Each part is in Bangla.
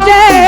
day.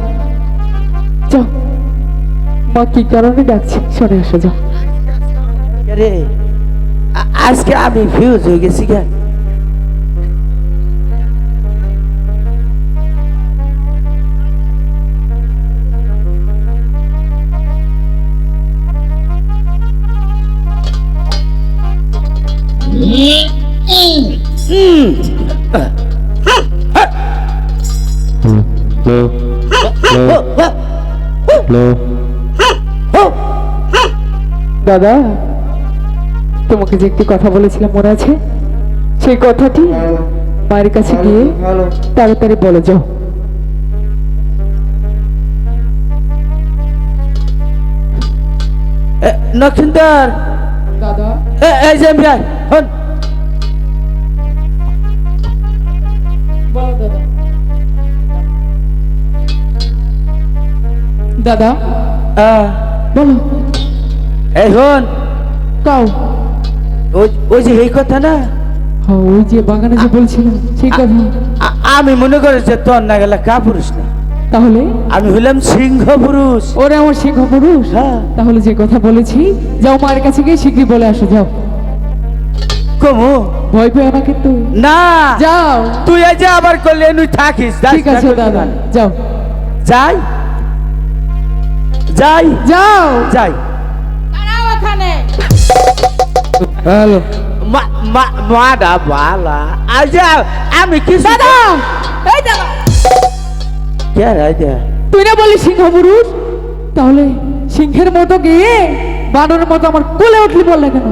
মা কি কারণে ডাকছি শোনে আসো যাও আজকে আমি ফিউজ হয়ে গেছি গে হ্যালো দাদা তোমাকে যে একটি কথা বলেছিলাম মনে আছে? সেই কথাটি মায়ের কাছে গিয়ে তাড়াতাড়ি বলে যাও। নক্ষিন্দর দাদা? এই যে ভাই হন। দাদা। বলো। এই হন। কাও ওই ওই যে এই কথা না? হ্যাঁ ওই যে বাগানে যে বলছিলাম সেই কথা। আমি মনে করি যে তোর না গেলে কা পুরুষ না। তাহলে? আমি হইলাম সিংহ পুরুষ ওরে আমার সিংহ পুরুষ হ্যাঁ। তাহলে যে কথা বলেছি যাও মায়ের কাছে গিয়ে শীঘ্রই বলে আসো যাও। কমু। ভয় পেও না কিন্তু। না। যাও। তুই এই যে আবার করলে তুই থাকিস ঠিক আছে দাদা যাও। যাই। যাই। যাও। যাই। হ্যালো। মা মা বালা আজ আমি কি দাদা এই দাদা কে রে তুই না বলি সিংহ পুরুষ? তাহলে সিংহের মতো গিয়ে বানরের মতো আমার কোলে উঠলি বললে কেন?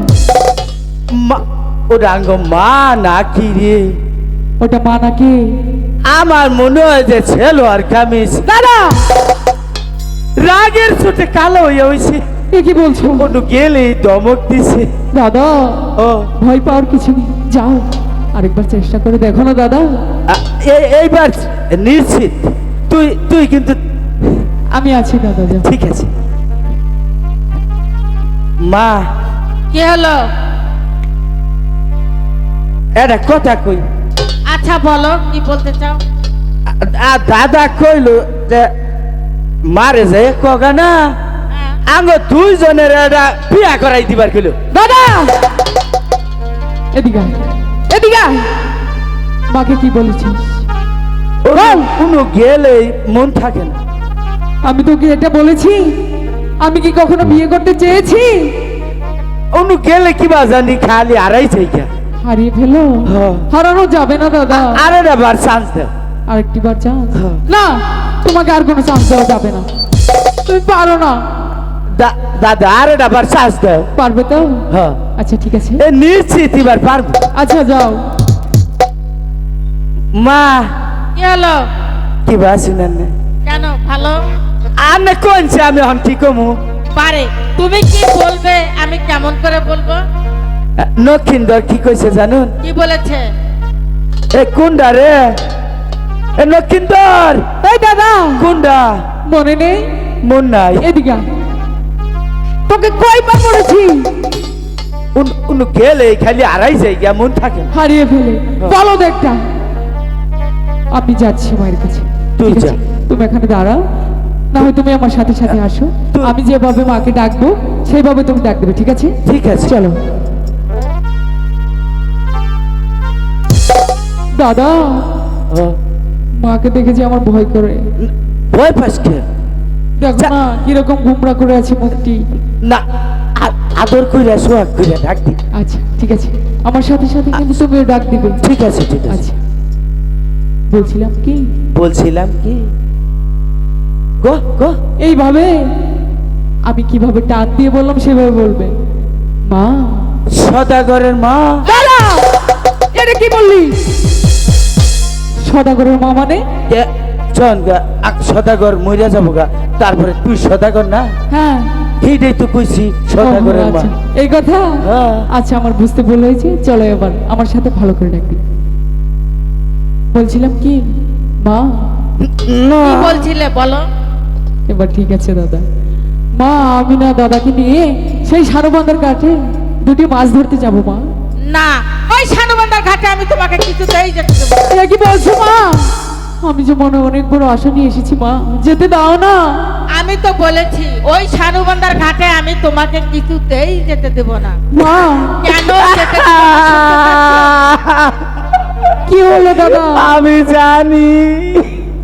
মা ও রাঙ্গ মা নাকি রে? ওটা মা নাকি আমার মনে হয় যে ছেলো আর কামিজ। দাদা রাগের ছুটে কালো হয়ে হয়েছে। এ কি বলছো? কোনো গেলেই দমক দিছে। দাদা ও। ভয় পাওয়ার কিছু নেই। যাও আরেকবার চেষ্টা করে দেখো না দাদা। এইবার নিশ্চিত। তুই তুই কিন্তু আমি আছি দাদা ঠিক আছে। মা। কি হলো? এটা কথা কই? আচ্ছা বলো কি বলতে চাও? দাদা কইলো যে মারে যে কগা না। আঙ্গ দুইজনের এটা বিয়া করাই দিবার কইলো। দাদা! এদিকে এদিকে। মাকে কি বলেছিস? ওর কোনো গেলেই মন থাকে না। আমি তোকে এটা বলেছি। আমি কি কখনো বিয়ে করতে চেয়েছি? অনু গেলে কি বা জানি খালি আড়াই চাইকা হারিয়ে ফেলো? হ্যাঁ। হারানো যাবে না দাদা। আরে বার চান্স দাও আরেকটি বার চান্স হ্যাঁ। না তোমাকে আর কোনো চান্স দেওয়া যাবে না। তুমি পারো না। দাদা আরে বার চান্স দাও। পারবে তো? হ্যাঁ। আচ্ছা ঠিক আছে। এ নিশ্চিত এবার পারব। আচ্ছা যাও। মা। কি হলো? কি বা শুনেন না। কেন ভালো? আনে কোনছে আমি হন কি কমু? পারে। তুমি কি বলবে? আমি কেমন করে বলব? নক্ষিন্দর কি কইছে জানুন? কি বলেছে? এ কুন্ডা রে। এ নক্ষিন্দর এই দাদা। কুন্ডা। মনে নেই? মন নাই। এদিকে। তোকে কয়বার বলেছি উন- গেলে খালি আড়াই জায়গা মন থাকে। হারিয়ে ফেলে। বলো দেখটা। আমি যাচ্ছি মায়ের কাছে। তুই যা। তুমি এখানে দাঁড়াও। না হয় তুমি আমার সাথে সাথে আসো। আমি যেভাবে মাকে ডাকবো সেইভাবে তুমি ডাক দেবে ঠিক আছে? ঠিক আছে। চলো। দাদা মাকে দেখে যে আমার ভয় করে। ভয় পাস কে? দেখো। না কীরকম গুমরা করে আছে মুখটি না আদর কইরা সোহাগ কইরা ডাক দি আচ্ছা ঠিক আছে। আমার সাথে সাথে কিন্তু তুমিও ডাক দিবে। ঠিক আছে ঠিক আছে। আচ্ছা। বলছিলাম কি? বলছিলাম কি? গো গো। এইভাবে? আমি কীভাবে টান দিয়ে বললাম সেভাবে বলবে। মা। সদাগরের মা। দাদা! এটা কি বললি? সদাগরের মা মানে? চল গা সদাগর মরিয়া যাব গা। তারপরে তুই সদাগর না? হ্যাঁ। সেইটাই তো কইছি সদাগরের মা। আচ্ছা। এই কথা? হ্যাঁ। আচ্ছা আমার বুঝতে ভুল হয়েছে। চলো এবার আমার সাথে ভালো করে ডাকবি। বলছিলাম কি মা? না। কি বলছিলে বলো। এবার ঠিক আছে দাদা। মা আমি না দাদাকে নিয়ে সেই সারবান্ধার কাছে দুটি মাছ ধরতে যাব মা। না ওই সানুবান্দার ঘাটে আমি তোমাকে যেতে দেবো না। এটা কি বলছো মা? আমি যে মনে অনেক বড় আশা নিয়ে এসেছি মা যেতে দাও না। আমি তো বলেছি ওই সানুবান্দার ঘাটে আমি তোমাকে কিছুতেই যেতে দেব না। মা। কেন কি হলো দাদা? আমি জানি।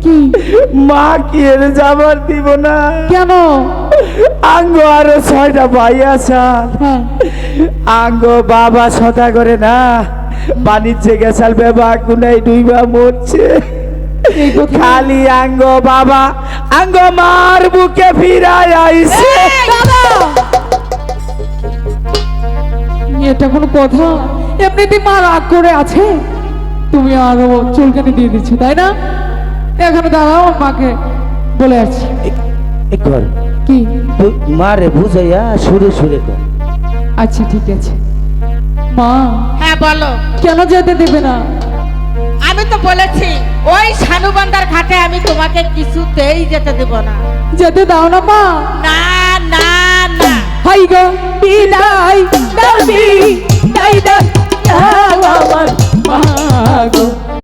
কি? মা কি এর যাবার দিব না? কেন? আঙ্গ আরও ছয়টা ভাই আসাল হ্যাঁ। আঙ্গ বাবা সদা করে না বাণিজ্যে গেছাল বেবা কুনাই ডুইবা মরছে। খালি আঙ্গ বাবা আঙ্গ মার বুকে ফিরাই আইছে। এটা কোনো কথা। এমনিতে মা রাগ করে আছে। তুমি আরও চুলকানি দিয়ে দিচ্ছ তাই না? এখানে দাঁড়াও মাকে বলে আসছি। এ কর। কি? মারে বুঝাইয়া সুরে সুরে কর। আচ্ছা ঠিক আছে। মা হ্যাঁ বলো। কেন যেতে দেবে না? তো বলেছি ওই সানুবান্দার ঘাটে আমি তোমাকে কিছুতেই যেতে দেব না। যেতে দাও না মা। না না না। হাই গো বিদায় দাবি দাই দাও আমার মা গো।